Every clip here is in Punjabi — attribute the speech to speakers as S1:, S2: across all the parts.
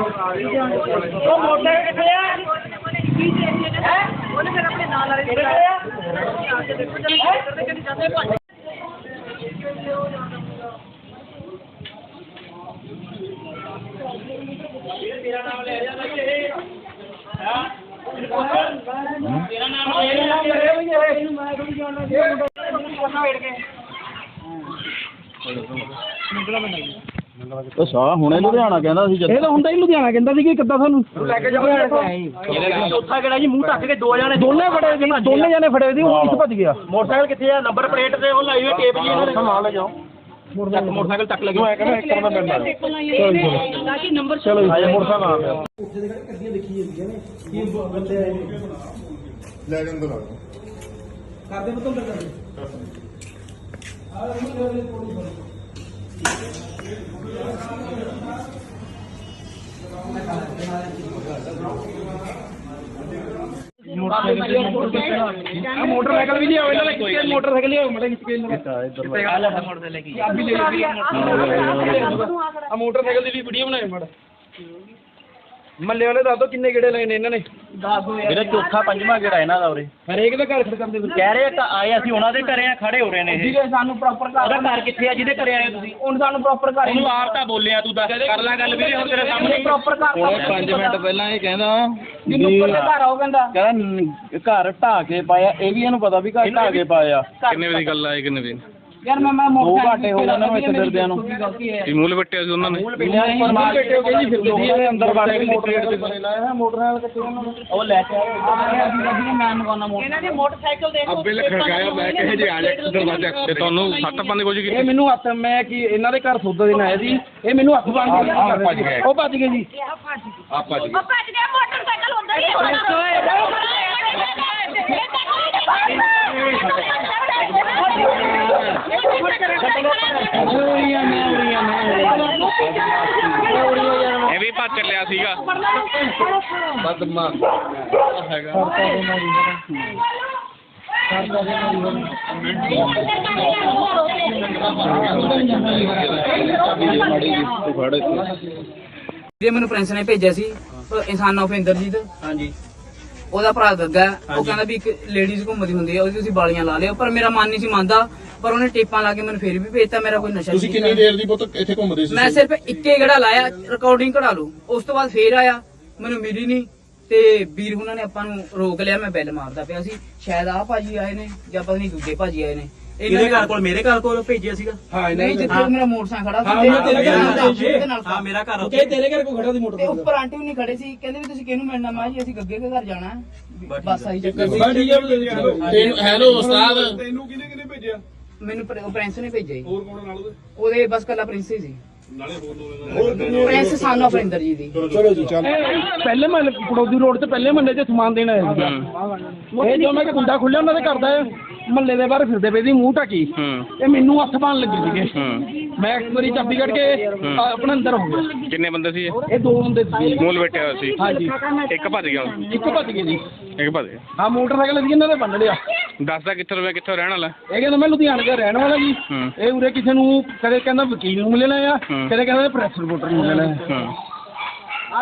S1: ਉਹ ਮੋਟਰ ਕਿੱਥੇ ਆ ਹੈ? ਉਹਨੇ ਫਿਰ ਆਪਣੇ ਨਾਲ ਵਾਲੇ ਕਿਹੜੇ ਆ
S2: ਉਹ ਸਾਲਾ ਹੁਣੇ ਲੁਧਿਆਣਾ ਕਹਿੰਦਾ ਸੀ
S3: ਇਹ ਤਾਂ ਹੁੰਦਾ ਹੀ ਲੁਧਿਆਣਾ ਕਹਿੰਦਾ ਸੀ ਕਿ ਕਿੱਦਾਂ ਸਾਨੂੰ? ਲੈ ਕੇ
S1: ਚੌਥਾ ਕਿਹੜਾ ਜੀ? ਮੂੰਹ ਢੱਕ ਕੇ ਦੋ ਜਾਣੇ
S3: ਦੋਨੇ ਫੜੇ ਸੀ ਦੋਨੇ ਜਣੇ ਫੜੇ ਸੀ ਉਹ ਇੱਕ ਭੱਜ ਗਿਆ।
S1: ਮੋਟਰਸਾਈਕਲ ਕਿੱਥੇ ਆ? ਨੰਬਰ ਪਲੇਟ ਤੇ ਉਹ ਲਾਈ ਹੋਈ ਟੇਪ ਜੀ ਇਹਨਾਂ ਨੇ। ਨਾਲ ਲੈ ਜਾਓ। ਮੋਟਰਸਾਈਕਲ। ਚੱਕ ਲੈ ਮੈਂ ਕਹਿੰਦਾ ਇੱਕ ਦਾ ਪਿੰਡ
S3: ਚਲੋ
S2: ਆਇਆ ਮੋਟਰਸਾਈਕਲ ਆ ਗਿਆ
S4: ਲੈ ਜਾਂਦੇ
S3: ਮੋਟਰਸਾਈਕਲ ਵੀ ਨੇ ਮੋਟਰਸਾਈਕਲ ਲਿਆਓ ਮੜੇ ਖਿੱਚ ਕੇ ਇਹਨਾਂ ਆ ਮੋਟਰਸਾਈਕਲ। ਦੀ ਵੀ ਵੀਡੀਓ ਬਣਾਇਓ ਮੜਾ। ਮੱਲੇ ਵਾਲੇ ਦੱਸ ਦੋ ਕਿੰਨੇ ਗੇੜੇ ਲਏ ਨੇ ਇਹਨਾਂ ਨੇ।
S2: ਵੀਰੇ ਚੌਥਾ ਪੰਜਵਾਂ ਗੇੜਾ ਇਹਨਾਂ ਦਾ ਉਰੇ।
S3: ਹਰੇਕ ਦੇ ਘਰ ਖੜਕਾਉਂਦੇ ਫਿਰ
S2: ਕਹਿ ਰਹੇ ਤਾਂ ਆਏ ਅਸੀਂ ਉਹਨਾਂ ਦੇ ਘਰੇ ਆ ਖੜੇ ਹੋ ਰਹੇ ਨੇ ਇਹ।
S3: ਠੀਕ ਹੈ ਸਾਨੂੰ ਪ੍ਰੋਪਰ ਘਰ
S2: ਉਹਦਾ ਘਰ ਕਿੱਥੇ ਆ ਜਿਹਦੇ ਘਰੇ ਆਏ ਤੁਸੀਂ?
S3: ਹੁਣ ਸਾਨੂੰ ਪ੍ਰੋਪਰ ਘਰ
S2: ਉਹਨੂੰ ਆਪ ਤਾਂ ਬੋਲਿਆ ਤੂੰ ਦੱਸ ਕਰ ਲੈ ਗੱਲ ਵੀਰੇ ਹੁਣ ਤੇਰੇ ਸਾਹਮਣੇ।
S3: ਪ੍ਰੋਪਰ ਘਰ
S2: ਹੁਣੇ 5 ਮਿੰਟ ਪਹਿਲਾਂ ਇਹ ਕਹਿੰਦਾ
S3: ਜਿਹਨੂੰ ਉੱਪਰ ਦੇ ਘਰ ਆਓ ਕਹਿੰਦਾ।
S2: ਕਹਿੰਦਾ ਘਰ ਢਾਹ ਕੇ ਪਾਇਆ ਇਹ ਵੀ ਇਹਨੂੰ ਪਤਾ ਵੀ ਘਰ ਢਾਹ ਕੇ ਪਾਇਆ।
S5: ਕਿੰਨੇ ਵਜੇ ਦੀ ਗੱਲ ਆਏ ਕਿੰਨੇ ਵਜੇ
S3: ਯਾਰ ਮੈਂ ਮੈਂ
S2: ਦੋ ਘੰਟੇ ਹੋ ਗਏ ਉਹਨਾਂ ਨੂੰ। ਇੱਥੇ ਫਿਰਦਿਆਂ ਨੂੰ।
S5: ਕੀ ਮੂਲ ਵੱਟਿਆ ਸੀ ਉਹਨਾਂ ਨੇ।
S2: ਬਿਨਾਂ ਉੱਪਰ ਮਾਰ ਕੇ ਹੋ ਗਏ ਜੀ ਫਿਰ ਲੋਕਾਂ ਦੇ ਅੰਦਰ ਵੜ ਕੇ ਮੋਟਰਸਾਈਕਲ ਤੇ ਬਣੇ ਲਾਇਆ ਹੈ ਮੋਟਰਸਾਈਕਲ ਕਿੱਥੇ ਉਹਨਾਂ ਨੂੰ ਉਹ ਲੈ ਕੇ ਆਏ
S3: ਮੈਂ ਮੰਗਵਾਉਣਾ ਮੋਟਰ
S1: ਇਹਨਾਂ ਦੇ ਮੋਟਰਸਾਈਕਲ ਦੇਖੋ
S4: ਅੱਬੇ ਨੇ ਖੜਕਾਇਆ ਮੈਂ ਕਿਹਾ ਜੇ ਆ ਜਾ ਦਰਵਾਜ਼ਾ
S5: ਤੇ ਤੁਹਾਨੂੰ ਸੱਟ ਪਾਉਣ ਦੀ ਕੋਸ਼ਿਸ਼
S3: ਇਹ
S5: ਕੀਤੀ।
S3: ਮੈਨੂੰ ਹੱਥ ਮੈਂ ਕੀ ਇਹਨਾਂ ਦੇ ਘਰ ਸੌਦਾ ਦੇਣ ਆਇਆ ਸੀ। ਇਹ ਮੈਨੂੰ ਹੱਥ ਬੰਨ ਕੇ
S4: ਆਹ ਭੱਜ ਗਏ।
S3: ਉਹ ਭੱਜ ਗਏ ਜੀ।
S6: ਭੱਜ ਮੋਟਰਸਾਈਕਲ ਹੁੰਦਾ ਹੀ
S3: ਉਰੀਆਂ ਮੈਂ ਉਰੀਆਂ ਮੈਂ
S5: ਇਹ ਵੀ ਭੱਜ ਚੱਲਿਆ ਸੀਗਾ।
S4: ਬਦਮਾ ਹੈਗਾ
S7: ਜੇ ਮੈਨੂੰ ਪ੍ਰਿੰਸ ਨੇ ਭੇਜਿਆ ਸੀ ਇਨਸਾਨ ਆਫ ਇੰਦਰਜੀਤ
S2: ਹਾਂਜੀ।
S7: ਉਹਦਾ ਭਰਾ ਗੱਗਾ ਹੈ। ਉਹ ਕਹਿੰਦਾ ਵੀ ਇੱਕ ਲੇਡੀਜ਼ ਘੁੰਮਦੀ ਹੁੰਦੀ ਹੈ ਉਹਦੀ ਤੁਸੀਂ ਬਾਲੀਆਂ ਲਾ ਲਿਓ। ਪਰ ਮੇਰਾ ਮਨ ਨਹੀਂ ਸੀ ਮੰਨਦਾ ਪਰ ਉਹਨੇ ਟੇਪਾਂ ਲਾ ਕੇ ਮੈਨੂੰ ਫੇਰ ਵੀ ਭੇਜਤਾ ਮੇਰਾ ਕੋਈ ਨਸ਼ਾ
S4: ਤੁਸੀਂ
S7: ਨਹੀਂ
S4: ਕਿੰਨੀ ਦੇਰ ਦੀ ਪੁੱਤ ਇੱਥੇ ਘੁੰਮਦੇ ਸੀ
S7: ਮੈਂ ਸਿਰਫ ਇੱਕੇ ਗੜਾ ਲਾਇਆ ਰਿਕਾਰਡਿੰਗ ਕਢਾ ਲਓ। ਉਸ ਤੋਂ ਬਾਅਦ ਫੇਰ ਆਇਆ ਮੈਨੂੰ ਮਿਲੀ ਨਹੀਂ। ਤੇ ਵੀਰ ਉਹਨਾਂ ਨੇ ਆਪਾਂ ਨੂੰ ਰੋਕ ਲਿਆ ਮੈਂ ਬੈਲ ਮਾਰਦਾ ਪਿਆ ਸੀ। ਸ਼ਾਇਦ ਆਹ ਭਾਜੀ ਆਏ ਨੇ ਜਾਂ ਪਤਾ ਨਹੀਂ ਦੂਜੇ ਭਾਜੀ ਆਏ ਨੇ।
S2: ਇਹਦੇ ਘਰ ਕੋਲ ਮੇਰੇ ਘਰ ਕੋਲ ਭੇਜਿਆ ਸੀਗਾ।
S3: ਹਾਂ
S7: ਨਹੀਂ ਜਿੱਥੇ ਮੇਰਾ ਮੋਟਰਸਾਈਕਲ ਖੜਾ
S3: ਹਾਂ,
S7: ਸੀ
S3: ਉਹਨਾਂ ਤੇਰੇ ਘਰ ਨਾਲ
S7: ਉਹਦੇ ਨਾਲ
S2: ਹਾਂ ਮੇਰਾ ਘਰ
S3: ਇਹ ਤੇਰੇ ਘਰ ਕੋ ਖੜਾ ਦੀ
S7: ਤੇ ਉੱਪਰ ਆਂਟੀ ਵੀ ਨਹੀਂ ਖੜੇ ਸੀ। ਕਹਿੰਦੇ ਵੀ ਤੁਸੀਂ ਕਿਹਨੂੰ ਮਿਲਣਾ? ਮੈਂ ਜੀ ਅਸੀਂ ਗੱਗੇ ਦੇ ਘਰ ਜਾਣਾ ਹੈ। ਬਸ ਆਹੀ ਚੱਕਰ ਸੀ
S3: ਬਸ ਹੈ
S4: ਤੈਨੂੰ ਹੈਲੋ ਉਸਤਾਦ।
S7: ਮੈਨੂੰ ਪ੍ਰ- ਉਹ ਪ੍ਰਿੰਸ ਨੇ ਭੇਜਿਆ ਜੀ। ਹੋਰ ਕੌਣ ਨਾਲ ਉਹਦੇ? ਉਹਦੇ ਬਸ ਕੱਲਾ ਪ੍ਰਿੰਸ ਹੀ ਸੀ। ਨਾਲੇ ਪ੍ਰਿੰਸ ਸਨ ਆਫ ਇੰਦਰ ਜੀ ਦੀ।
S3: ਚਲੋ ਜੀ ਚੱਲ। ਪਹਿਲੇ ਮਹੱਲੇ ਪੜੋਦੀ ਰੋਡ ਤੇ ਪਹਿਲੇ ਮਹੱਲੇ 'ਚ ਸਮਾਨ ਦੇਣ ਆਇਆ ਸੀਗਾ ਇਹ ਜੋ ਮੈਂ ਕੁੰਡਾ ਖੁੱਲਿਆ ਉਹਨਾਂ ਦੇ ਘਰ ਦਾ ਮਹੱਲੇ ਦੇ ਬਾਹਰ ਫਿਰਦੇ ਪਏ ਸੀ ਮੂੰਹ
S5: ਹੂੰ।
S3: ਇਹ ਮੈਨੂੰ ਹੱਥ ਪਾਣ ਲੱਗੇ ਸੀਗੇ।
S5: ਹੂੰ।
S3: ਮੈਂ ਇੱਕ ਵਾਰੀ ਚਾਬੀ ਕੱਢ ਕੇ ਆ- ਆਪਣੇ ਅੰਦਰ ਹੋ ਗਿਆ।
S5: ਕਿੰਨੇ ਬੰਦੇ ਸੀ ਇਹ?
S3: ਇਹ ਦੋ ਹੁੰਦੇ ਸੀ।
S5: ਮੂਲ ਵੱਟਿਆ ਹੋਇਆ ਸੀ।
S3: ਹਾਂਜੀ।
S5: ਇੱਕ ਭੱਜ ਗਿਆ
S3: ਇੱਕ ਭੱਜ ਗਏ ਜੀ।
S5: ਇੱਕ ਭੱਜ ਗਿਆ।
S3: ਹਾਂ ਮੋਟਰਸਾਈਕਲ ਸੀ ਇਹਨਾਂ ਦੇ ਬੰਨ ਲਿਆ।
S5: ਦੱਸਦਾ ਕਿੱਥੋਂ ਰੁਪਏ ਕਿੱਥੋਂ ਰਹਿਣ ਵਾਲਾ?
S3: ਇਹ ਕਹਿੰਦਾ ਮੈਂ ਲੁਧਿਆਣੇ ਦਾ ਰਹਿਣ ਵਾਲਾ ਜੀ।
S5: ਹੂੰ।
S3: ਇਹ ਉਰੇ ਕਿਸੇ ਨੂੰ ਕਦੇ ਕਹਿੰਦਾ ਵਕੀਲ ਨੂੰ ਮਿਲਣਾ ਆ
S5: ਹੂੰ।
S3: ਕਦੇ ਕਹਿੰਦਾ ਪ੍ਰੈਸ ਰਿਪੋਰਟਰ ਨੂੰ ਮਿਲਣਾ ਆ
S5: ਹੂੰ।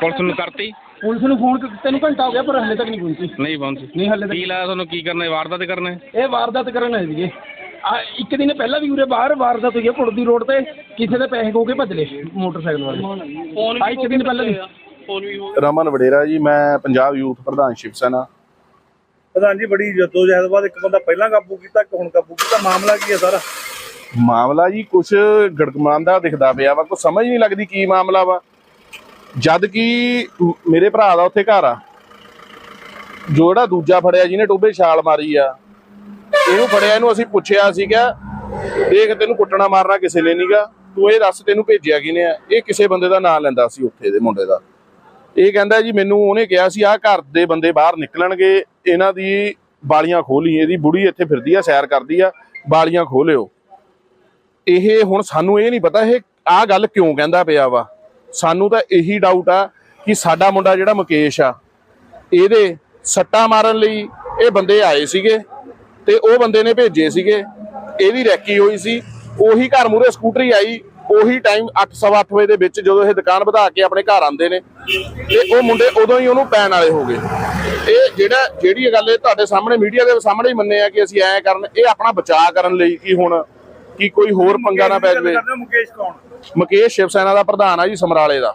S5: ਪੁਲਿਸ ਨੂੰ ਕਰਤੀ?
S3: ਪੁਲਿਸ ਨੂੰ ਫੋਨ ਕਰ ਤੈਨੂੰ ਘੰਟਾ ਹੋ ਗਿਆ ਪਰ ਹਲੇ ਤੱਕ ਨਹੀਂ ਪਹੁੰਚੀ।
S5: ਨਹੀਂ ਪਹੁੰਚੀ।
S3: ਨਹੀਂ ਹਲੇ
S5: ਕੀ ਲਾਇਆ ਤੁਹਾਨੂੰ? ਕੀ ਕਰਨਾ ਹੈ? ਵਾਰਦਾਤ ਕਰਨਾ ਹੈ?
S3: ਤੱਕ ਇਹ ਵਾਰਦਾਤ ਕਰਨ ਆਏ ਸੀਗੇ। ਆ ਇੱਕ ਦਿਨ ਪਹਿਲਾਂ ਵੀ ਉਰੇ ਬਾਹਰ ਵਾਰਦਾਤ ਹੋਈ ਹੈ ਪੁੜਦੀ ਰੋਡ ਤੇ। ਕਿਸੇ ਦੇ ਪੈਸੇ ਖੋ ਕੇ ਭੱਜ ਲਏ ਮੋਟਰਸਾਈਕਲ ਵਾਲੇ। ਆ ਇੱਕ ਦਿਨ ਪਹਿਲਾਂ ਵੀ।
S8: ਰਮਨ ਵਡੇਰਾ ਜੀ ਮੈਂ ਪੰਜਾਬ ਯੂਥ ਪ੍ਰਧਾਨ ਸ਼ਿਵ ਸੈਨਾ।
S9: ਪ੍ਰਧਾਨ ਜੀ ਬੜੀ ਜਦੋਜਹਿਦ ਬਾਅਦ ਇੱਕ ਬੰਦਾ ਪਹਿਲਾਂ ਕਾਬੂ ਕੀਤਾ ਇੱਕ ਹੁਣ ਕਾਬੂ ਕੀਤਾ। ਮਾਮਲਾ ਕੀ ਹੈ ਸਾਰਾ?
S8: ਮਾਮਲਾ ਜੀ ਕੁਝ ਗੜਗਮਾਂਦਾ ਦਿਖਦਾ ਪਿਆ ਵਾ। ਕੋਈ ਸਮਝ ਨਹੀਂ ਲੱਗਦੀ ਕੀ ਮਾਮਲਾ ਵਾ। ਜਦ ਕਿ ਮੇਰੇ ਭਰਾ ਦਾ ਉੱਥੇ ਘਰ ਆ। ਜੋ ਜਿਹੜਾ ਦੂਜਾ ਫੜਿਆ, ਜਿਹਨੇ ਟੋਬੇ ਛਾਲ ਮਾਰੀ ਆ, ਇਹਨੂੰ ਫੜਿਆ, ਇਹਨੂੰ ਅਸੀਂ ਪੁੱਛਿਆ ਸੀਗਾ, ਦੇਖ ਤੈਨੂੰ ਕੁੱਟਣਾ ਮਾਰਨਾ ਕਿਸੇ ਨੇ ਨਹੀਂਗਾ ਤੂੰ ਇਹ ਦੱਸ ਤੈਨੂੰ ਭੇਜਿਆ ਕਿਨੇ ਆ? ਇਹ ਕਿਸੇ ਬੰਦੇ ਦਾ ਨਾਂ ਲੈਂਦਾ ਸੀ ਉੱਥੇ ਦੇ ਮੁੰਡੇ ਦਾ। ਇਹ ਕਹਿੰਦਾ ਜੀ, ਮੈਨੂੰ ਉਹਨੇ ਕਿਹਾ ਸੀ, ਆਹ ਘਰ ਦੇ ਬੰਦੇ ਬਾਹਰ ਨਿਕਲਣਗੇ, ਇਹਨਾਂ ਦੀ ਬਾਲੀਆਂ ਖੋਲੀ, ਇਹਦੀ ਬੁੜੀ ਇੱਥੇ ਫਿਰਦੀ ਆ, ਸੈਰ ਕਰਦੀ ਆ, ਬਾਲੀਆਂ ਖੋਲਿਓ। ਇਹ ਹੁਣ ਸਾਨੂੰ ਇਹ ਨਹੀਂ ਪਤਾ, ਇਹ ਆਹ ਗੱਲ ਕਿਉਂ ਕਹਿੰਦਾ ਪਿਆ ਵਾ? ਸਾਨੂੰ ਤਾਂ ਇਹੀ ਡਾਊਟ ਆ ਕਿ ਸਾਡਾ ਮੁੰਡਾ ਜਿਹੜਾ ਮੁਕੇਸ਼ ਆ ਇਹਦੇ ਸੱਟਾਂ ਮਾਰਨ ਲਈ ਇਹ ਬੰਦੇ ਆਏ ਸੀਗੇ ਤੇ ਉਹ ਬੰਦੇ ਨੇ ਭੇਜੇ ਸੀਗੇ। ਇਹਦੀ ਰੈਕੀ ਹੋਈ ਸੀ। ਉਹੀ ਘਰ ਮੂਰੇ ਸਕੂਟਰੀ ਆਈ। ਉਹੀ ਟਾਈਮ 8:30 ਵਜੇ ਦੇ ਵਿੱਚ ਜਦੋਂ ਇਹ ਦੁਕਾਨ ਵਧਾ ਕੇ ਆਪਣੇ ਘਰ ਆਉਂਦੇ ਨੇ ਤੇ ਉਹ ਮੁੰਡੇ ਉਦੋਂ ਹੀ ਉਹਨੂੰ ਪੈਣ ਵਾਲੇ ਹੋ ਗਏ। ਇਹ ਜਿਹੜਾ ਜਿਹੜੀ ਗੱਲ ਇਹ ਤੁਹਾਡੇ ਸਾਹਮਣੇ ਮੀਡੀਆ ਦੇ ਸਾਹਮਣੇ ਹੀ ਮੰਨੇ ਆ ਕਿ ਅਸੀਂ ਐਂ ਕਰਨ ਇਹ ਆਪਣਾ ਬਚਾਅ ਕਰਨ ਲਈ ਕਿ ਹੁਣ ਕਿ ਕੋਈ ਹੋਰ ਪੰਗਾ ਨਾ ਪੈ ਜਾਵੇ।
S9: ਮੁਕੇਸ਼ ਕੌਣ?
S8: ਮੁਕੇਸ਼ ਸ਼ਿਵ ਸੈਨਾ ਦਾ ਪ੍ਰਧਾਨ ਆ ਜੀ ਸਮਰਾਲੇ ਦਾ।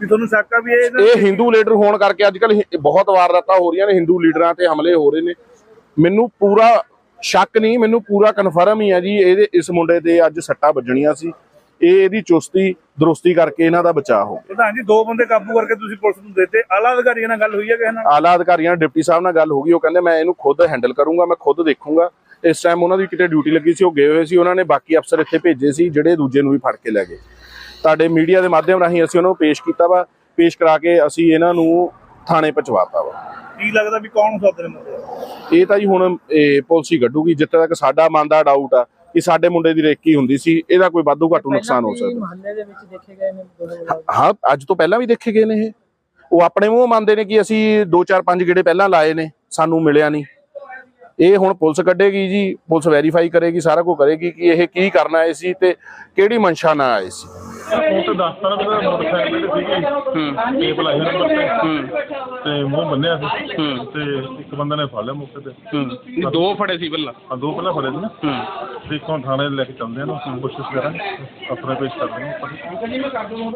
S9: ਵੀ ਤੁਹਾਨੂੰ ਸ਼ੱਕ ਆ ਵੀ ਇਹ
S8: ਇਹ ਹਿੰਦੂ ਲੀਡਰ ਹੋਣ ਕਰਕੇ ਅੱਜ ਕੱਲ ਬਹੁਤ ਵਾਰਦਾਤਾਂ ਹੋ ਰਹੀਆਂ ਨੇ ਹਿੰਦੂ ਲੀਡਰਾਂ ਤੇ ਹਮਲੇ ਹੋ ਰਹੇ ਨੇ। ਮੈਨੂੰ ਪੂਰਾ ਸ਼ੱਕ ਨਹੀਂ ਮੈਨੂੰ ਪੂਰਾ ਕਨਫਰਮ ਹੀ ਆ ਜੀ ਇਹਦੇ ਇਸ ਮੁੰਡੇ ਤੇ ਅੱਜ ਸੱਟਾਂ ਵੱਜਣੀਆਂ ਸੀ। ਇਹ ਇਹਦੀ ਚੁਸਤੀ ਦਰੁਸਤੀ ਕਰਕੇ ਇਹਨਾਂ ਦਾ ਬਚਾਅ ਹੋ ਗਿਆ।
S9: ਪ੍ਰਧਾਨ ਜੀ ਦੋ ਬੰਦੇ ਕਾਬੂ ਕਰਕੇ ਤੁਸੀਂ ਪੁਲਿਸ ਨੂੰ ਦਿੱਤੇ। ਆਲਾ ਅਧਿਕਾਰੀਆਂ ਨਾਲ ਗੱਲ ਹੋਈ ਹੈ ਕਿਸੇ ਨਾਲ?
S8: ਆਲਾ ਅਧਿਕਾਰੀਆਂ ਡਿਪਟੀ ਸਾਹਿਬ ਨਾਲ ਗੱਲ ਹੋ ਗਈ ਉਹ ਕਹਿੰਦੇ ਮੈਂ ਇਹਨੂੰ ਖੁਦ ਹੈਂਡਲ ਕਰੂੰਗਾ ਮੈਂ ਖੁਦ ਦੇਖੂੰਗਾ। ਇਸ ਟਾਈਮ ਉਹਨਾਂ ਦੀ ਕਿਤੇ ਡਿਊਟੀ ਲੱਗੀ ਸੀ ਉਹ ਗਏ ਹੋਏ ਸੀ ਉਹਨਾਂ ਨੇ ਬਾਕੀ ਅਫਸਰ ਇੱਥੇ ਭੇਜੇ ਸੀ ਜਿਹੜੇ ਦੂਜੇ ਨੂੰ ਵੀ ਫੜ ਕੇ ਲੈ ਗਏ। ਤੁਹਾਡੇ ਮੀਡੀਆ ਦੇ ਮਾਧਿਅਮ ਰਾਹੀਂ ਅਸੀਂ ਉਹਨਾਂ ਨੂੰ ਪੇਸ਼ ਕੀਤਾ ਵਾ ਪੇਸ਼ ਕਰਾ ਕੇ ਅਸੀਂ ਇਹਨਾਂ ਨੂੰ ਥਾਣੇ ਪਹੁੰਚਵਾਤਾ ਵਾ।
S9: ਕੀ ਲੱਗਦਾ ਵੀ ਕੌਣ ਸੱਦ ਰਹੇ ਮੁੰਡੇ
S8: ਇਹ ਤਾਂ ਜੀ ਹੁਣ ਇਹ ਪੁਲਿਸ ਹੀ ਕੱਢੂਗੀ ਜਿੱਥੇ ਤੱਕ ਸਾਡਾ ਮਨ ਦਾ ਡਾਊਟ ਆ ਕਿ ਸਾਡੇ ਮੁੰਡੇ ਦੀ ਰੇਕੀ ਹੁੰਦੀ ਸੀ ਇਹਦਾ ਕੋਈ ਵਾਧੂ ਘਾਟੂ ਨੁਕਸਾਨ ਹੋ ਸਕਦਾ।
S1: ਮਹੱਲੇ ਦੇ ਵਿੱਚ ਦੇਖੇ ਗਏ ਨੇ
S8: ਹਾਂ ਅੱਜ ਤੋਂ ਪਹਿਲਾਂ ਵੀ ਦੇਖੇ ਗਏ ਨੇ ਇਹ। ਉਹ ਆਪਣੇ ਮੂੰਹ ਮੰਨਦੇ ਨੇ ਕਿ ਅਸੀਂ 2 4 5 ਗੇੜੇ ਪਹਿਲਾਂ ਲਾਏ ਨੇ ਸਾਨੂੰ ਮਿਲਿਆ ਨਹੀਂ। ਇਹ ਹੁਣ ਪੁਲਿਸ ਕੱਢੇਗੀ ਜੀ ਪੁਲਿਸ ਵੈਰੀਫਾਈ ਕਰੇਗੀ ਸਾਰਾ ਕੁਝ ਕਰੇਗੀ ਕਿ ਇਹ ਕੀ ਕਰਨ ਆਏ ਸੀ ਤੇ ਕਿਹੜੀ ਮਨਸ਼ਾ ਨਾਲ ਆਏ ਸੀ।
S10: ਉਹ ਤਾਂ ਦੱਸ ਨਾ ਮੋਟਰਸਾਈਕਲ ਤੇ ਸੀਗੀ
S5: ਹੂੰ।
S10: ਕੇਬਲ ਆਈ ਨੰਬਰ ਤੇ
S5: ਹੂੰ।
S10: ਤੇ ਮੂੰਹ ਬੰਨਿਆ ਸੀ।
S5: ਹੂੰ।
S10: ਤੇ ਇੱਕ ਬੰਦੇ ਨੇ ਫੜ ਲਿਆ ਮੌਕੇ ਤੇ।
S5: ਦੋ ਫੜੇ ਸੀ ਪਹਿਲਾਂ?
S10: ਦੋ ਪਹਿਲਾਂ ਫੜੇ ਸੀ ਨਾ।
S5: ਹੂੰ।
S10: ਤੇ ਥਾਣੇ ਲੈ ਕੇ ਚੱਲਦੇ ਆ ਨਾ ਕੋਸ਼ਿਸ਼ ਕਰਾਂਗੇ। ਆਪਣੇ ਪੇਸ਼ ਕਰਦੇ ਹਾਂ